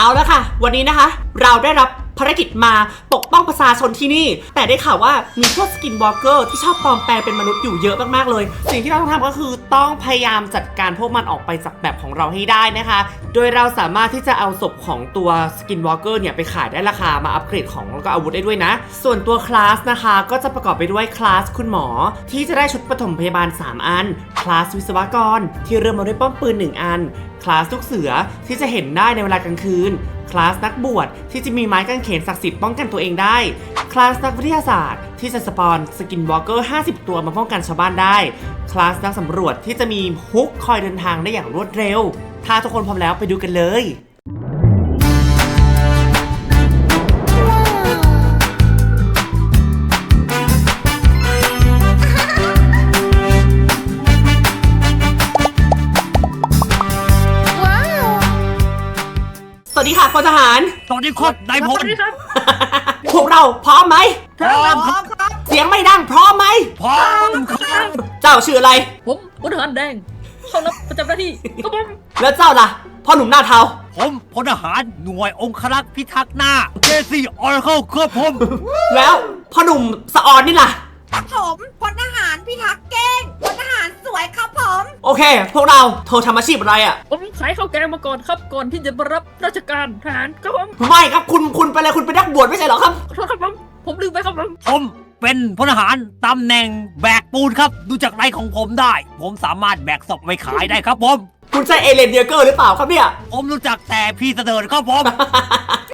เอาละค่ะ วันนี้นะคะ เราได้รับภารกิจมาปกป้องประชาชนที่นี่ แต่ได้ข่าวว่ามีพวกสกินวอล์กเกอร์ที่ชอบปลอมแปลงเป็นมนุษย์อยู่เยอะมากๆเลย สิ่งที่เราต้องทำก็คือต้องพยายามจัดการพวกมันออกไปจากแบบของเราให้ได้นะคะ โดยเราสามารถที่จะเอาศพของตัวสกินวอล์กเกอร์เนี่ยไปขายได้ราคามาอัปเกรดของแล้วก็อาวุธได้ด้วยนะ ส่วนตัวคลาสนะคะ ก็จะประกอบไปด้วยคลาสคุณหมอ ที่จะได้ชุดปฐมพยาบาล 3 อัน คลาสวิศวกร ที่เริ่มมาด้วยป้อมปืน 1 อันคลาสลูกเสือที่จะเห็นได้ในเวลากลางคืน คลาสนักบวชที่จะมีไม้กางเขนศักดิ์สิทธิ์ป้องกันตัวเองได้ คลาสนักวิทยาศาสตร์ที่จะสปอนสกินวอล์กเกอร์ 50 ตัวมาป้องกันชาวบ้านได้ คลาสนักสำรวจที่จะมีฮุกคอยเดินทางได้อย่างรวดเร็ว ถ้าทุกคนพร้อมแล้วไปดูกันเลย พลทหารสวัสดีครับนายพลพวกเราพร้อมไหม พร้อมครับเสียงไม่ดังพร้อมไหม พร้อมครับเจ้าชื่ออะไร ผมพลทหารแดง เข้ารับประจำหน้าที่ครับผมแล้วเจ้าล่ะพ่อหนุ่มหน้าเทา ผมพลทหารหน่วยองครักษ์พิทักษ์หน้าเจซี่ออร์เคิลครับผม แล้วพ่อหนุ่มสะออนนี่ล่ะ ผมพลทหารพิทักษ์เก้งพลทหารสวยครับผม โอเค พวกเราโทรทำอาชีพอะไรอะ่ะ ผมขายข้าวแกงมาก่อนครับ ก่อนที่จะมารับราชการทหารครับผมไม่ครับคุณคุณเป็นอะไรคุณเป็นนักบวชไม่ใช่เหรอครับ ขอโทษครับผมผมลืมไปครับผมผมเป็นพลทหารตำแหน่งแบกปูนครับ ดูจากไรของผมได้ ผมสามารถแบกศพไปขายได้ครับผม คุณใช่เอเลนเดียเกอร์หรือเปล่าครับเนี่ย ผมรู้จักแต่พี่เสดิร์ดครับผม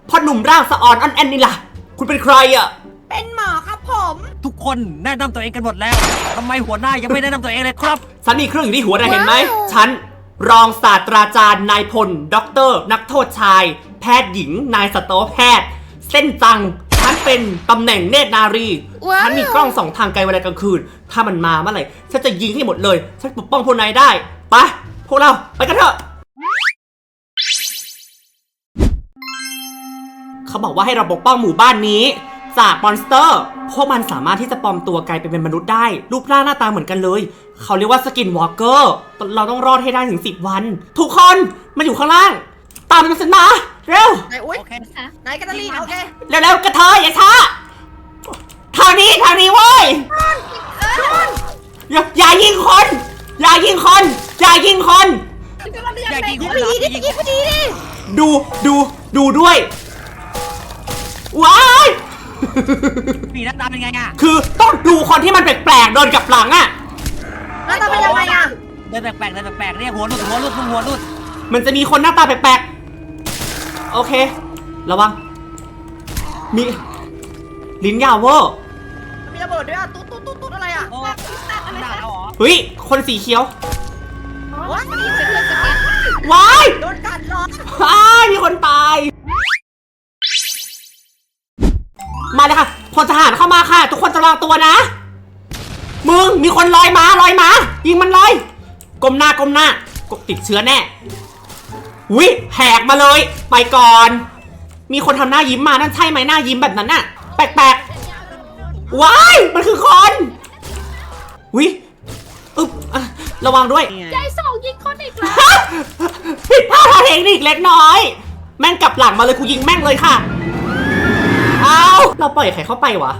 พ่อหนุ่มร่างสะออนอันแอนนี่ล่ะ คุณเป็นใครอะ่ะ เป็นหมอครับ ผม ทุกคนแนะนำตัวเองกันหมดแล้วทำไมหัวหน้ายังไม่แนะนำตัวเองเลยครับ ฉันมีเครื่องอยู่ที่หัวนะเห็นไหมฉัน รองศาสตราจารย์นายพลด็อกเตอร์ นักโทษชาย แพทย์หญิง นายสัตวแพทย์ เส้นจัง ฉันเป็นตำแหน่งเนตรนารี ว้าว ฉันมีกล้องสองทางไกลเวลากลางคืน ถ้ามันมาเมื่อไหร่ ฉันจะยิงให้หมดเลย ฉันปกป้องพวกนายได้ ไป พวกเราไปกันเถอะ เขาบอกว่าให้เราปกป้องหมู่บ้านนี้ จากมอนสเตอร์ พวกมันสามารถที่จะปลอมตัวกลายเป็นมนุษย์ได้ รูปร่างหน้าตาเหมือนกันเลย เขาเรียกว่าสกินวอล์กเกอร์ เราต้องรอดให้ได้ถึง 10 วัน ทุกคนมาอยู่ข้างล่าง ตามมันฉันมา เร็วนายอุ้ยโอเคนายกัตเตอรีนโอเคเร็วๆกระเทยอย่าช้าทางนี้ทางนี้เว้ยอย่าอย่ายิงคน อย่ายิงคน อย่ายิงคน อย่ายิงคนพอนะดีอย่าดิยิงพอดีดิดูดูดูด้วย ว้าย ปีนักดำเป็นไงอะคือต้องดูคนที่มันแปลกๆเดินกลับหลังอะแล้วจะเป็นยังไงอะเดินแปลกๆเดินแปลกๆเนี่ยหัวรุดหัวรุดมึงหัวรุดมันจะมีคนหน้าตาแปลกๆโอเค ระวัง มีลิ้นยาวเวอร์มีระเบิดด้วยอะตุ๊ดตุ๊ดตุ๊ดตุ๊ดอะไรอะโอ้ด่าเราเหรอเฮ้ย คนสีเขียว ว้ายว้ายโดนกัดเหรอว้ายมีคนตาย มาเลยค่ะพลทหารเข้ามาค่ะ ทุกคนจะระวังตัวนะ มึงมีคนลอยมาลอยมายิงมันลอยก้มหน้าก้มหน้ากดติดเชื้อแน่วิแหกมาเลย ไปก่อน มีคนทำหน้ายิ้มมานั่นใช่ไหมหน้ายิ้มแบบนั้นน่ะ แปลกๆว้ายมันคือคนวิอึ๊บอะระวังด้วยใจสองยิงคนอีกแล้วผิดพลาดทางเทคนิคเล็กน้อย แม่งกลับหลังมาเลยกูยิงแม่งเลยค่ะเอาเราปล่อยใครเข้าไปวะ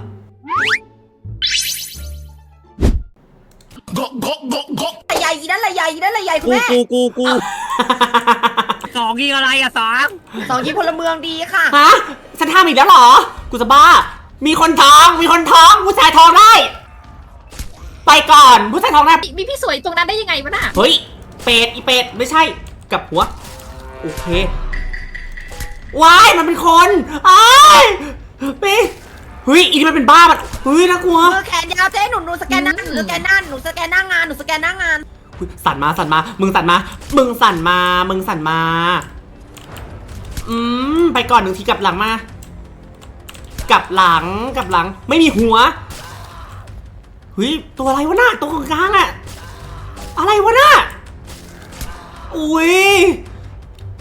ระยายอีนั่นระยายอีนั่นระยายคุณกูแม่กูกูกูสองยิงอะไรอะสามสองยิงพลเมืองดีค่ะฮะฉันทำอีกแล้วเหรอ กูจะบ้า มีคนท้อง มีคนท้อง ผู้ชายท้องได้ ไปก่อน ผู้ชายท้องได้ มีพี่สวยตรงนั้นได้ยังไงวะน่ะ เฮ้ย เป็ด อีเป็ด ไม่ใช่ กลับหัว โอเค ว้าย มันเป็นคนอ้าย ปีเฮ้ยอีนี่มันเป็นบ้ามันเฮ้ยน่ากลัว มือแขนยาวเจ๊หนูหนูสแกนหน้าหนูสแกนหน้าหนูสแกนหน้างานหนูสแกนหน้างานอุ๊ยสั่นมาสั่นมา มึงสั่นมา มึงสั่นมา มึงสั่นมา อืม ไปก่อนหนึ่งทีกลับหลังมา กลับหลังกลับหลัง ไม่มีหัวเฮ้ยตัวอะไรวะน่ะตัวกลางๆอะอะไรวะน่ะอุ้ย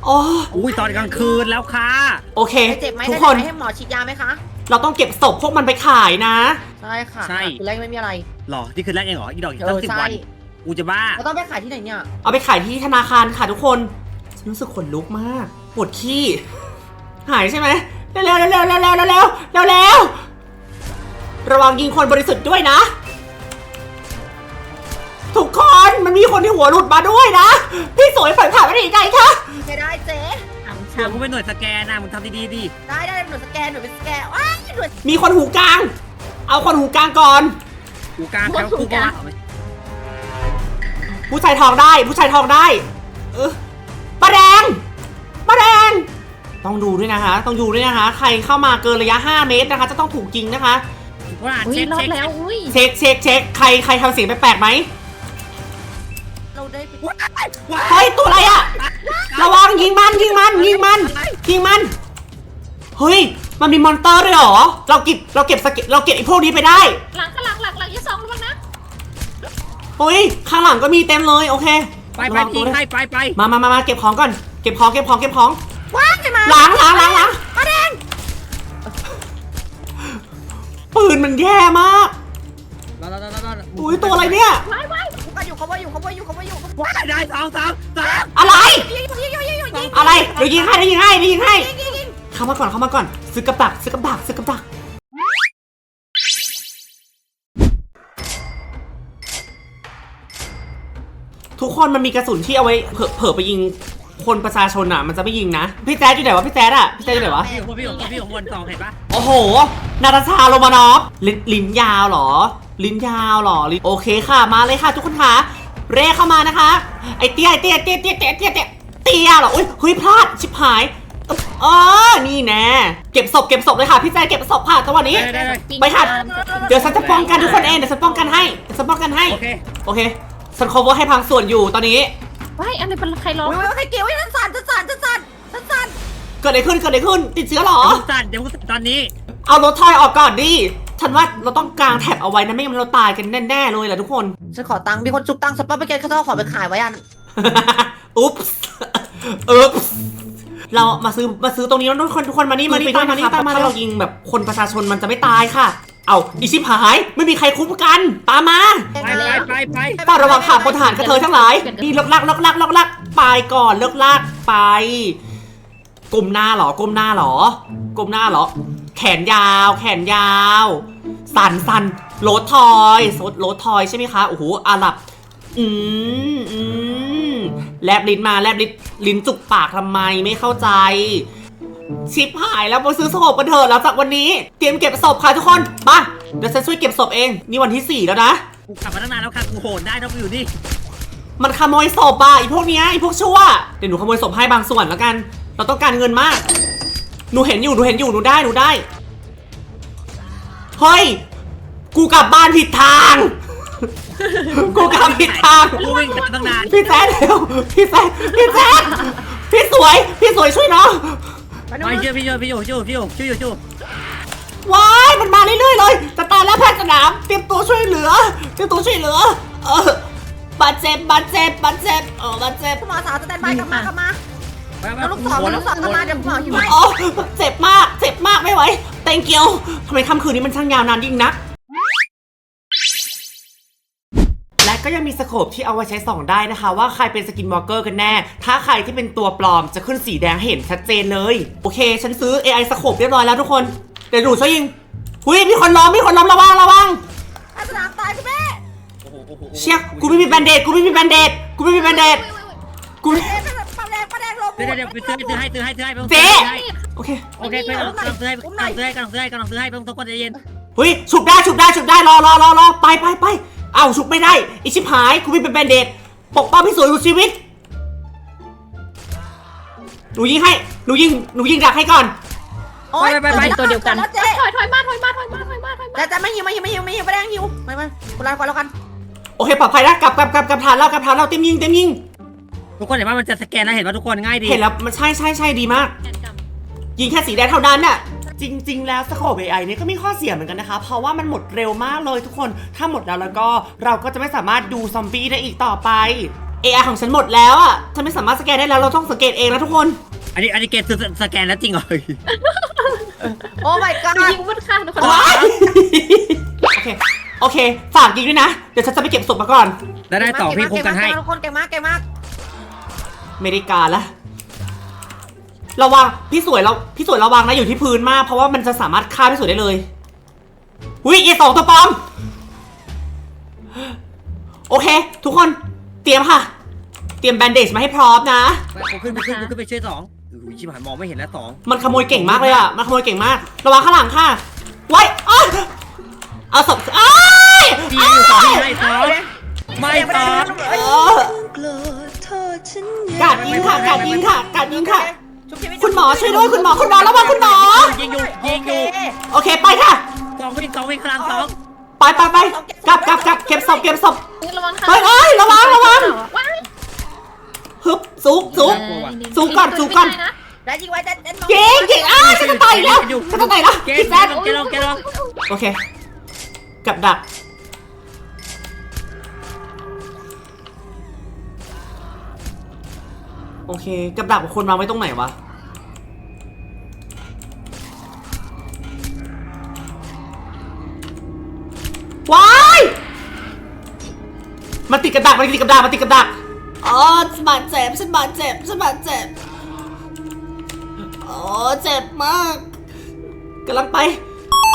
โอ้อุ้ยตอนกลางคืนแล้วค่ะ โอเคเจ็บไหมทุกคนไหมให้หมอฉีดยาไหมคะ เราต้องเก็บศพพวกมันไปขายนะ ใช่ค่ะใช่ คือแรกไม่มีอะไร หรอที่คืนแรกเองเหรอ อีดอกอีกตั้งสิบวันอูจะบ้า เราต้องไปขายที่ไหนเนี่ย เอาไปขายที่ธนาคารค่ะทุกคนฉันรู้สึกขนลุกมากปวดขี้ หายใช่ไหมเร็วๆเร็วๆเร็วๆเร็วๆเร็วๆเร็วๆระวังยิงคนบริสุทธิ์ด้วยนะ ทุกคนมันมีคนที่หัวหลุดมาด้วยนะ พี่สวยผ่านผ่านไม่ได้ยังไงคะไม่ได้เจ๊เชื่อกูเป็นหน่วยสแกนนะมึงทำดีๆดิได้ได้หน่วยสแกนหน่วยเป็นสแกนว้ายหน่วยมีคนหูกลาง เอาคนหูกลางก่อน กูกลางแล้วกูก็ว่าเอาไปผู้ชายทองได้ ผู้ชายทองได้ เออป้าแดงป้าแดง ต้องดูด้วยนะคะ ต้องดูด้วยนะคะ ใครเข้ามาเกินระยะ 5 เมตรนะคะ จะต้องถูกยิงนะคะพลทหารอุ้ยเช็ครอดเช็คแล้วอุ้ยเช็คเช็คเช็คใครใครทำเสียงแปลกๆไหม เราได้ไปเฮ้ยตัวอะไรอะระวังยิงมันยิงมันยิงมันยิงมันเฮ้ยมันมีมอนเตอร์ด้วยเหรอเราเก็บเราเก็บสเก็ตเราเก็บไอ้พวกนี้ไปได้หลังข้างหลังหลังหลังยี่สองระวังนะเฮ้ยข้างหลังก็มีเต็มเลยโอเคไปไประวังพี่ตัวด้วย ให้ไปไปมามามามาเก็บของก่อน เก็บของ เก็บของ เก็บของ ว้ายใช่ไหมล้างล้างล้างล้างป้าแดงปืนมันแย่มาก รอรอรอรอรออุ้ยตัวอะไรเนี่ย ว้าย ว้ายเขาอยู่เขาว่าอยู่เขาว่าอยู่เขาว่าอยู่ว้ายได้สองสามสามอะไร ยิงยิงยิงยิงยิงยิงอะไรเดี๋ยวยิงให้เดี๋ยวยิงให้เดี๋ยวยิงให้ ยิงยิงยิงเข้ามาก่อนเข้ามาก่อนซื้อกระดักซื้อกระดักซื้อกระดักทุกคนมันมีกระสุนที่เอาไว้เผลอเผลอไปยิงคนประชาชนอะ มันจะไม่ยิงนะพี่แจ๊ดอยู่ไหนวะพี่แจ๊ดอะพี่แจ๊ดอยู่ไหนวะพี่ของพี่ของพี่ของวนสองเห็นปะโอ้โหนาตาชาโรมานอฟลิ้นลิ้นยาวเหรอ ลิ้นยาวเหรอลิ้นโอเคค่ะมาเลยค่ะทุกคนค่ะ เร่เข้ามานะคะ ไอเตี้ยไอเตี้ยเตี้ยเตี้ยเตี้ยเตี้ยเตี้ยเตี้ยเหรออุ้ยเฮ้ยพลาดชิบหายอ๋อนี่แน่เก็บศพเก็บศพเลยค่ะพี่แจ๊ดเก็บศพค่ะจังหวะนี้ได้ได้ได้ไปค่ะ เดี๋ยวฉันจะป้องกันทุกคนเองเดี๋ยวฉันป้องกันให้เดี๋ยวฉันป้องกันให้ โอเคโอเคฉัน cover ให้พังส่วนอยู่ตอนนี้ ว้ายอะไรเป็นใครร้องอุ้ยใครเกี่ยวไอ้ท่านสั่นท่านสั่นท่านสั่นท่านสั่นเกิดอะไรขึ้นเกิดอะไรขึ้น ติดเชื้อเหรอเดี๋ยวมึงสั่นเดี๋ยวมึงสั่นตอนนี้ เอารถทอยออกก่อนดิ ฉันว่าเราต้องกางแท็บเอาไว้นะไม่งั้นเราตายกันแน่ๆเลยแหละทุกคน ฉันขอตังค์มีคนจุกตังค์สปาไปเกตเขาต้องขอไปขายไว้อันอุ๊ปส์อุ๊ปส์เรามาซื้อมาซื้อตรงนี้แล้วทุกคนทุกคนมานี่มานี่ตามมานี่ตามมาเรายิงแบบคนประชาชนมันจะไม่ตายค่ะ เอาอีชิบหายไม่มีใครคุ้มกัน ตามมาไปไปไปไปเฝ้าระวังข่าวพลทหารกระเทยทั้งหลายนี่เลิกลักเลิกลักเลิกลักไปก่อนเลิกลักไปก้มหน้าเหรอก้มหน้าเหรอก้มหน้าเหรอ แขนยาว แขนยาว สันสันโรถทอยโซดโรถทอยใช่ไหมคะโอ้โหอาหรับ อืมอืมแลบลิ้นมาแลบลิ้นลิ้นจุกปากทำไมไม่เข้าใจ ชิปหายแล้วมาซื้อศพกันเถอะแล้วจากวันนี้ เตรียมเก็บศพค่ะทุกคนมาเดี๋ยวฉันช่วยเก็บศพเอง นี่วันที่ 4 แล้วนะ กูกลับมาตั้งนานแล้วค่ะกูโหนได้ถ้ากูอยู่นี่มันขโมยศพอะไอพวกเนี้ยไอพวกชั่วเดี๋ยวหนูขโมยศพให้บางส่วนแล้วกัน เราต้องการเงินมาก หนูเห็นอยู่หนูเห็นอยู่หนูได้หนูได้ เฮ้ย กูกลับบ้านผิดทาง กูกลับผิดทาง กูวิ่งตามตั้งนานพี่แจ๊ดเร็วพี่แจ๊ดพี่แจ๊ดพี่สวย พี่สวยช่วยน้องไปเชื่อพี่เชื่อพี่อยู่ช่วยพี่อยู่ช่วยอยู่ช่วยว้ายมันมาเรื่อยๆเลยจะตายแล้วแพทย์สนามเตรียมตัวช่วยเหลือเตรียมตัวช่วยเหลือ เออบาดเจ็บบาดเจ็บบาดเจ็บเออบาดเจ็บคุณหมอสาวสแตนบายกลับมากลับมาไปไปแล้วลูกศรแล้วลูกศรกลับมาเดี๋ยวคุณหมอหิวให้โอ้เจ็บมากเจ็บมากไม่ไหว thank you ทำไมค่ำคืนนี้มันช่างยาวนานยิ่งนัก และก็ยังมีสโคปที่เอาไว้ใช้ส่องได้นะคะ ว่าใครเป็นสกินวอล์กเกอร์กันแน่ ถ้าใครที่เป็นตัวปลอมจะขึ้นสีแดงให้เห็นชัดเจนเลย โอเค ฉันซื้อ AI สโคปเรียบร้อยแล้วทุกคน เดี๋ยวหนูช่วยยิงหุยมีคนล้อมมีคนล้อมระวังระวังท่านสนามตายคุณแม่โอ้โหโอ้โหเชี่ยกูไม่มีแบนเดดกูไม่มีแบนเดดกูไม่มีแบนเดดกูเอ๊ เดี๋ยวเดี๋ยวไปซื้อซื้อให้ซื้อให้ซื้อให้เจ๊ให้โอเค โอเคไปกำลังซื้อให้กำลังซื้อให้กำลังซื้อให้กำลังซื้อให้ต้องต้องกดใจเย็นเฮ้ยฉุบได้ฉุบได้ฉุบได้รอรอรอรอไปไปไปเอ้าฉุบไม่ได้ไอชิบหายกูไม่เป็นแบนเดดปกป้องพี่สวยของชีวิตหนูยิงให้หนูยิงหนูยิงดักให้ก่อนโอ๊ยไปไปตัวเดียวกันแล้วเจ๊ถอยถอยมาถอยมาถอยมาถอยมาถอยมาแต่แต่ไม่หิวไม่หิวไม่หิวไม่หิวป้าแดงหิวไม่ไม่คนละคนแล้วกันโอเคปลอดภัยแล้วกลับกลับกลับกลับฐานแล้วกลับฐานแล้วเต็มยิงเต็มยิง ทุกคนเห็นว่ามันจะสแกนแล้วเห็นว่าทุกคนง่ายดี เห็นแล้วมันใช่ใช่ใช่ดีมาก แกนกรรมยิงแค่สีแดงเท่านั้นน่ะ จริง ๆ แล้วสโคป AI เนี่ยก็มีข้อเสียเหมือนกันนะคะ เพราะว่ามันหมดเร็วมากเลยทุกคน ถ้าหมดแล้วแล้วก็เราก็จะไม่สามารถดูซอมบี้ได้อีกต่อไป AI ของฉันหมดแล้วอะ ฉันไม่สามารถสแกนได้แล้ว เราต้องสังเกตเองนะทุกคน อันนี้อันนี้เกตสแกนแล้วจริงเหรอ โอ้ my ไป god ยิงมันค่ะทุกคนว้ายโอเค โอเค ฝากยิงด้วยนะ เดี๋ยวฉันจะไปเก็บศพมาก่อนแล้วได้ต่อพี่คุมกันให้ ทุกคนเก่งมากเก่งมาก ไม่ได้การละระวังพี่สวยเราพี่สวยระวังนะอยู่ที่พื้นมาก เพราะว่ามันจะสามารถฆ่าพี่สวยได้เลยอุ้ยอีสองตัวปลอมโอเค ทุกคนเตรียมค่ะ เตรียมแบนเดจมาให้พร้อมนะ ผมขึ้นไปขึ้นขึ้นไปช่วยสองอุ้ยชิบหายมองไม่เห็นแล้วสองมันขโมยเก่งมากเลยอะมันขโมยเก่งมาก ระวังข้างหลังค่ะ ไว้อ้าวเอาศพอ้ายพี่อยู่สองพี่ไม่สองไม่สอง เออ กาดยิงค่ะกาดยิงค่ะกาดยิงค่ะ ชุบชีวิตคุณหมอช่วยด้วยคุณหมอคุณหมอระวังคุณหมอ ยิงอยู่ยิงอยู่โอเคไปค่ะ สองวิ่งสองวิ่งข้างหลังสองไปไปไปกลับกลับกลับเก็บศพเก็บศพ ระวังค่ะเฮ้ยเฮ้ยระวังระวัง ว้ายฮึบซุกซุกสูงก่อนสูงก่อน แล้วยิงไว้จะจะน้องยิงยิงอ้าวฉันจะตายอีกแล้วฉันจะตายแล้วเกพี่มแจ๊คแกลองแกลองโอเค กับดัก โอเค กับดักของคนวางไว้ตรงไหนวะ ว้ายมันติดกับดักมันติดกับดักมันติดกับดักอ๋อฉันบาดเจ็บฉันบาดเจ็บฉันบาดเจ็บอ๋อเจ็บมากกำลังไป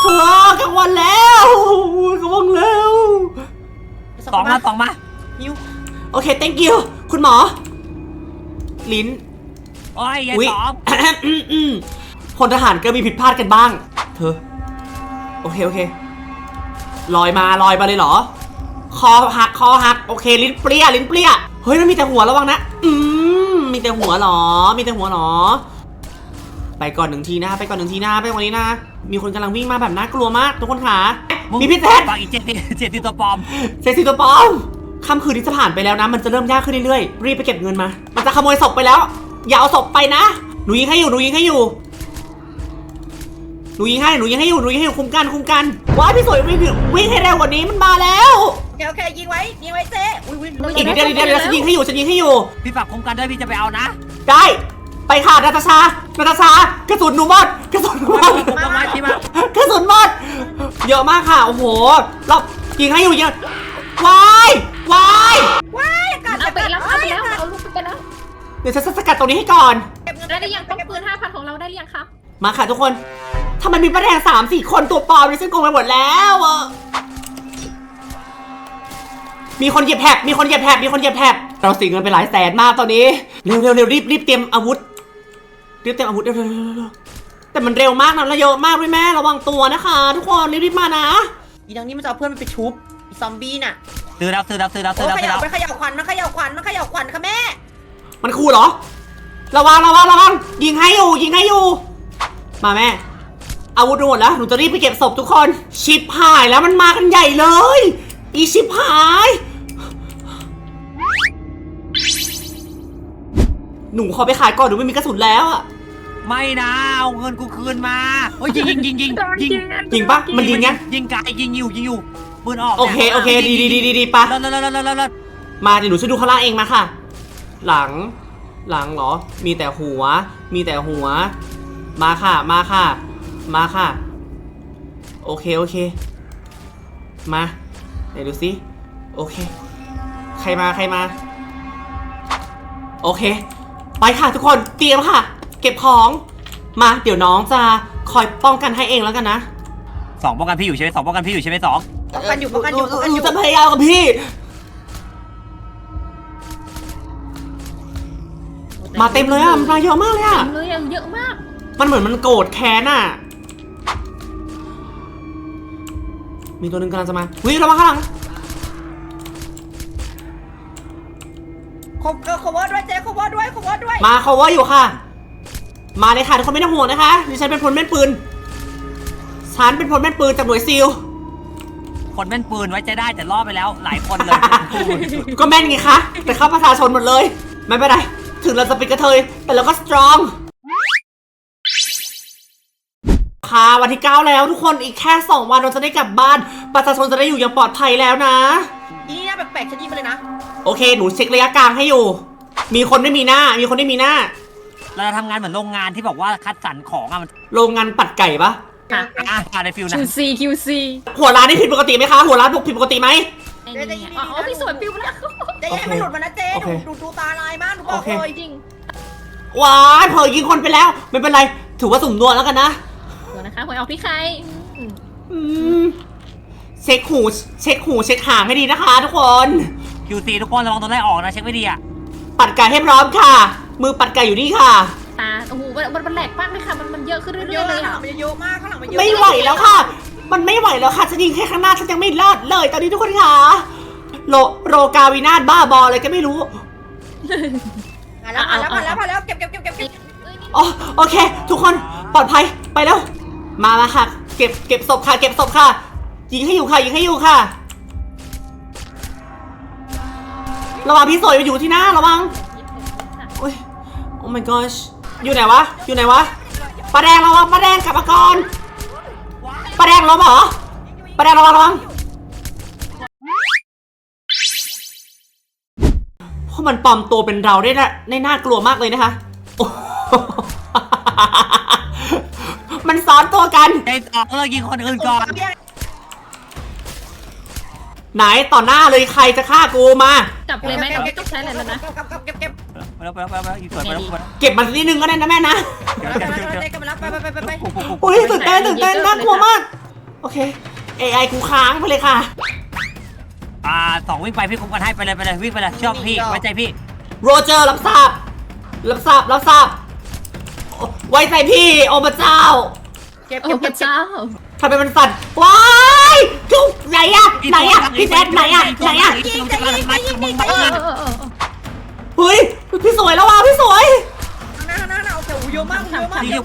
เธอกลางวันแล้วกลางวันแล้ว สองมาสองมา นิ้วโอเค thank you คุณหมอ ลิ้น โอ้ยยายอุ๊ยสองอืมอืมพลทหารก็มีผิดพลาดกันบ้าง เธอ โอเค โอเค ลอยมาลอยมาเลยเหรอ คอหักคอหัก โอเค ลิ้นเปรี้ยลิ้นเปรี้ยเฮ้ยมันมีแต่หัวระวังนะ อืมมีแต่หัวเหรอ มีแต่หัวเหรอ ไปก่อนหนึ่งทีนะไปก่อนหนึ่งทีนะไปวันนี้นะ มีคนกำลังวิ่งมาแบบน่ากลัวมากทุกคนค่ะ มีพี่แจ๊ดฝากอีกเจ็ดสิเจ็ดสิตัวปลอม เซซิตัวปลอม ค่ำคืนที่จะผ่านไปแล้วนะ มันจะเริ่มยากขึ้นเรื่อยๆ รีบไปเก็บเงินมา มันจะขโมยศพไปแล้ว อย่าเอาศพไปนะ หนูยิงให้อยู่ หนูยิงให้อยู่ หนูยิงให้ หนูยิงให้อยู่ หนูยิงให้อยู่ คุมกัน คุมกัน ว้ายพี่สวยวิ่งวิ่งให้เร็วกว่านี้ มันมาแล้ว โอเคโอเคยิงไว้ ยิงไว้เจ๊อุ้ยอุ้ยอีกนิดเดียวนิดเดียวเดี๋ยวฉันยิงให้อยู่ ฉันยิงให้อยู่ พี่ฝากคุ้มกันด้วยพี่จะไปเอานะ ได้ ไปค่ะนาตาชานาตาชากระสุนหนูหมดกระสุนหนูหมดมามาพี่มากระสุนหมด เยอะมากค่ะ โอ้โหเรายิงให้อยู่ยิงว้าย ว้ายว้ายอากาศเอาไปแล้วเอาไปแล้วเอาลูกไปแล้วเดี๋ยวฉันสกัดตรงนี้ให้ก่อน เก็บเงินได้หรือยังป้องปืนห้าพันของเราได้หรือยังคะมาค่ะทุกคนถ้ามันมีประแดงสามสี่คนตัวปลอมนี่ฉันโกงไปหมดแล้วอะมีคนเหยียบแผบมีคนเหยียบแผบมีคนเหยียบแผบเราเสียเงินไปหลายแสนมากตอนนี้ เร็วเร็วเร็วรีบรีบเตรียมอาวุธรีบเตรียมอาวุธเร็วเร็วเร็วเร็วแต่มันเร็วมากนะแล้วเยอะมากด้วยแม่ระวังตัวนะคะ ทุกคนรีบรีบมานะ อีดังนี้มันจะเอาเพื่อนมันไปชุบอีซอมบี้น่ะ ซื้อแล้วซื้อแล้วซื้อแล้วโอ้ซื้อแล้วเขซื้อแล้วย่าไปเขย่าขวัญมันเขย่าขวัญมันเขย่าขวัญค่ะแม่ มันคู่เหรอ ระวังระวังระวังยิงให้อยู่ยิงให้อยู่ มาแม่ อาวุธหมดแล้ว หนูจะรีบไปเก็บศพทุกคน ชิปหายแล้วมันมากันใหญ่เลย อีชิปหาย หนูขอไปขายก่อนหนูไม่มีกระสุนแล้วอะไม่นะเอาเงินกูคืนมาเฮ้ยยิงยิงยิงยิงยิงยิงปะมันยิงไงยิงไกลยิงอยู่ยิงอยู่ ปืนออกโอเคโอเคดีดีดีดีดีปะแล้วแล้วแล้วแล้วแล้วมาเดี๋ยวหนูช่วยดูข้างล่างเองมาค่ะ หลังหลังเหรอ มีแต่หัว มีแต่หัว มาค่ะมาค่ะ มาค่ะ โอเคโอเค มาไหนดูสิโอเค ใครมาใครมา โอเค ไปค่ะทุกคนเตรียมค่ะ เก็บของ มาเดี๋ยวน้องจะคอยป้องกันให้เองแล้วกันนะ สองป้องกันพี่อยู่ใช่ไหมสองป้องกันพี่อยู่ใช่ไหมสอง ป้องกันอยู่ป้องกันอยู่ป้องกันหอนูยู่จะพยายามกับพี่ มาเต็มเลยอะมันมาเยอะมากเลยอะ เลยอะเยอะมากมันเหมือนมันโกรธแค้นอะ มีตัวหนึ่งกำลังจะมาวิ่งระวังข้างหลังคบเออ cover ด้วยเจ๊ cover ด้วย cover ด้วยมาเขาว่าอยู่ค่ะ มาเลยค่ะทุกคนไม่ต้องห่วงนะคะดิฉันเป็นพลแม่นปืนฉันเป็นพลแม่นปืนจากหน่วยซิล คนแม่นปืนไว้ใจได้แต่ล่อไปแล้ว หลายคนเลย ก็แม่นไงคะ แต่เข้าประชาชนหมดเลย ไม่เป็นไร ถึงเราจะเป็นกระเทย แต่เราก็สตรอง ค่ะวันที่ 9 แล้วทุกคนอีกแค่ 2 วันเราจะได้กลับบ้าน ประชาชนจะได้อยู่อย่างปลอดภัยแล้วนะ อีนี่หน้าแปลกๆฉันยิงมาเลยนะ โอเค หนูเช็คระยะกลางให้อยู่ มีคนไม่มีหน้า มีคนไม่มีหน้า เราจะทำงานเหมือนโรงงานที่บอกว่าคัดสรรของอะมันโรงงานปัดไก่ปะ ค่ะอ่าในฟิลนะ QC QC หัวร้านนี่ผิดปกติไหมคะ หัวร้านผิดปกติไหม ไอ้นี่อ๋อพี่สวยปิวแล้วเจ๊อย่าให้มันหลุดมานะเจ๊โอหเค นูดูดูตาลายมากหนูบโออกเคเลยจริงว้ายเผลอยิงคนไปแล้ว ไม่เป็นไร ถือว่าสุ่มนวลแล้วกันนะ เดี๋ยวนะคะหวยออกที่ใครอืมอืม เช็คหู เช็คหู เช็คหางให้ดีนะคะ ทุกคนคิวซีทุกคนระวังตัวไล่ออกนะเช็คไม่ดีอะปัดไก่ให้พร้อมค่ะ มือปัดไก่อยู่นี่ค่ะ ตาโอ้โหมันมันมันแหลกมากเลยค่ะ มันมันเยอะขึ้นเยเรื่อยอะๆเลเลยยค่ะอะมันเยอะมากข้างหลังมันเยอะไม่ไหวแล้วค่ะ มันไม่ไหวแล้วค่ะฉันยิงแค่ข้างหน้าฉันยังไม่รอดเลยตอนนี้ทุกคนค่ะโลโรกาวินาศบ้าบออะไรก็ไม่รู้มาแล้วมาแล้วมาแล้วมาแล้วเก็บเก็บเก็บเก็บเก็บเอ้ยนี่อ๋อโอเค ทุกคนปลอดภัยไปแล้ว มามาค่ะ เก็บเก็บศพค่ะ เก็บศพค่ะ ยิงให้อยู่ค่ะยิงให้อยู่ค่ะ ระวังพี่สวยอยู่ที่หน้าระวัง โอ้ย โอ้ my gosh อยู่ไหนวะ อยู่ไหนวะปลาแดงระวังปลาแดงกลับมาก่อนปลาแดงล้มเหรอปลาแดงระวังระวังเพราะมันปลอมตัวเป็นเราได้นะได้น่ากลัวมากเลยนะคะ มันซ้อนตัวกันใจออกเลิกยิงคนอื่นก่อนไหนต่อหน้าเลยใครจะฆ่ากูมา กลับเลยไหมเราไม่ต้องใช้อะไรแล้วนะ เก็บเก็บเก็บไปแล้วไปแล้วไปแล้วไปแล้วยิงสวยไปแล้วไปแล้ว เก็บมันนิดนึงก็ได้นะแม่นะเดี๋ยวเก็เดี๋บยวเก็เดี๋ยวบเก็บไปแล้วไปไปไปไปอุ้ยตื่นเต้นตื่นเต้นน่ากลัวมาก โอเค AI กูค้างไปเลยค่ะ อ่าสองวิ่งไปพี่คุมกันให้ไปเลยไปเลยวิ่งไปเลยเชื่อพี่ไว้ใจพี่ โรเจอร์รับทราบรับทราบรับทราบโอ้ไว้ใจพี่โอ้พระเจ้าเก็บโอ้เก็บพเก็บระเจ้า ทำไมมันสั่นว้ายจุกไหนอะไหนอะพี่แซดไหนอะไหนอะ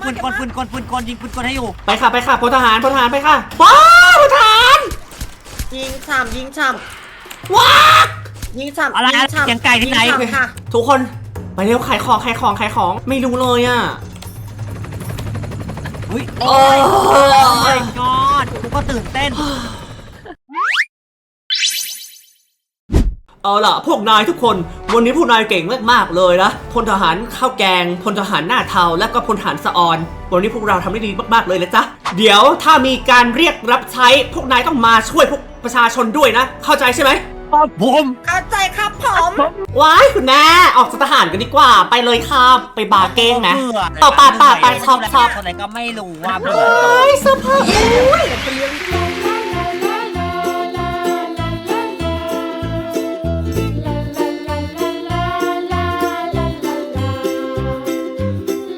ปืนกลปืนกลปืนกลยิงปืนกลให้อยู่ไปค่ะไปค่ะพลทหารพลทหารไปค่ะว้าวพลทหารยิงฉ่ำยิงฉ่ว้าำยิงฉ่ำอะไรอะไรเสียงไก่ที่ไหน ยิงฉ่ำค่ะทุกคนไปเร็วขายของขายของขายของไม่รู้เลยอะอุ้ยโอ้ย โอ้ยกอดกูก็ตื่นเต้น เอาล่ะ พวกนายทุกคน วันนี้พวกนายเก่งมากๆเลยนะพลทหารข้าวแกงพลทหารหน้าเทาและก็พลทหารสะออน วันนี้พวกเราทำได้ดีมากๆเลยนะจ๊ะเดี๋ยวถ้ามีการเรียกรับใช้ พวกนายต้องมาช่วยพวกประชาชนด้วยนะ เข้าใจใช่ไหมผมเข้าใจครับผมว้ายคุณแม่ออกจากทหารกันดีกว่า ไปเลยค่ะไปบาร์เก้งนะเบื่อต่อไปไปไปช็อปช็อปอะไรก็ไม่รู้ว่าเบื่อเฮ้ยเสื้อผ้า